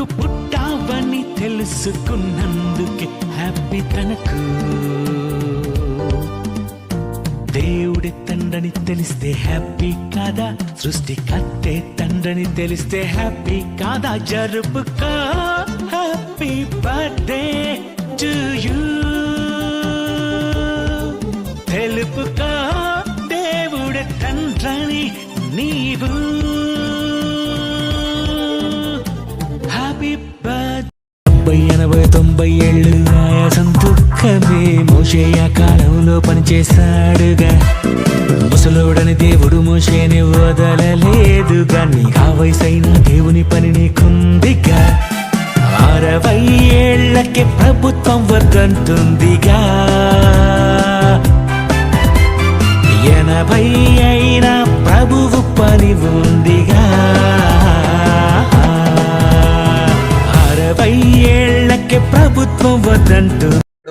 నాకు పుట్టావని తెలుసుకున్నందుకే హ్యాపీ తనకు. దేవుడి తండ్రని తెలిస్తే హ్యాపీ కాదా? సృష్టి కట్టే తండ్రని తెలిస్తే హ్యాపీ కాదా? జరుపుకో హ్యాపీ బర్త్డే టు యూ. తెలుపుకో దేవుడి తండ్రని నీవు. తొంభై ఏళ్ళు ఆయాసం దుఃఖమే. మోషే కాలంలో పనిచేశాడుగా. ముసలోడని దేవుడు మోషేని వదలలేదుగా. నీ ఆ వయసైన దేవుని పని నీకుందిగా. అరవై ఏళ్ళకే ప్రభుత్వం వద్దంటుందిగా ఎనభై అయినా ప్రభువు పని ఉంది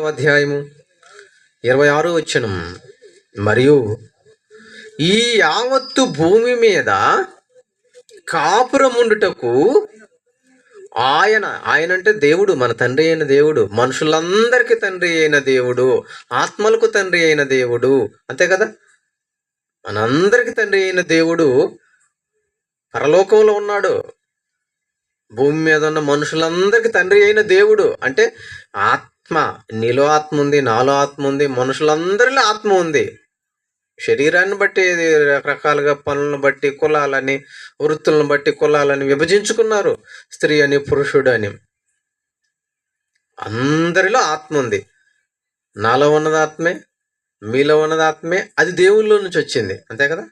అధ్యాయము ఇరవై ఆరు వచ్చనం మరియు ఈ యావత్తు భూమి మీద కాపురముండుటకు ఆయన ఆయన అంటే దేవుడు మన తండ్రి అయిన దేవుడు మనుషులందరికీ తండ్రి అయిన దేవుడు ఆత్మలకు తండ్రి అయిన దేవుడు అంతే కదా? మనందరికీ తండ్రి అయిన దేవుడు పరలోకంలో ఉన్నాడు. భూమి మీద ఉన్న మనుషులందరికీ తండ్రి అయిన దేవుడు. అంటే ఆత్మ నీలో ఆత్మ ఉంది నాలో ఆత్మ ఉంది మనుషులందరిలో ఆత్మ ఉంది. శరీరాన్ని బట్టి రకరకాలుగా పనులను బట్టి కులాలని వృత్తులను బట్టి కులాలని విభజించుకున్నారు. స్త్రీ అని పురుషుడు అని. అందరిలో ఆత్మ ఉంది. నాలో ఉన్నది ఆత్మే మీలో ఉన్నది ఆత్మే అది దేవుళ్ళ నుంచి వచ్చింది. అంతే కదా?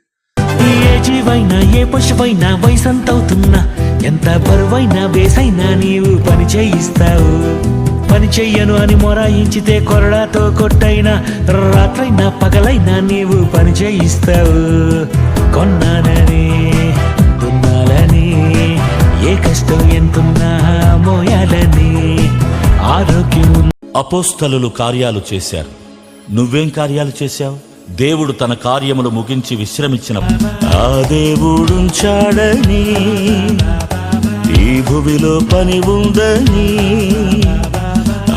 ఏ జీవైనా ఏ పశువైనా వయసంతవుతున్నా ఎంత బరువైనా వేసైనా నీవు పని చేయిస్తావు. పని చెయ్యను అని మొరాయించితే కొరడాతో కొట్టైనా రాత్రైనా పగలైనా నీవు పని చేయిస్తావు. కొన్నానని దున్నాలని ఏ కష్టం ఎంతున్నా మోయాలని ఆరోగ్యం అపోస్తలులు కార్యాలు చేశారు. నువ్వేం కార్యాలు చేశావు? దేవుడు తన కార్యములు ముగించి విశ్రమించిన ఆ దేవుడుంచాడని ఈ భూమిలో పని ఉందని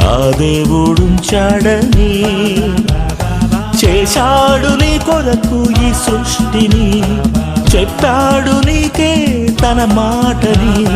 ఆ దేవుడుంచాడని చేశాడు నీ కొరకు ఈ సృష్టిని. చెప్పాడు నీకే తన మాటని.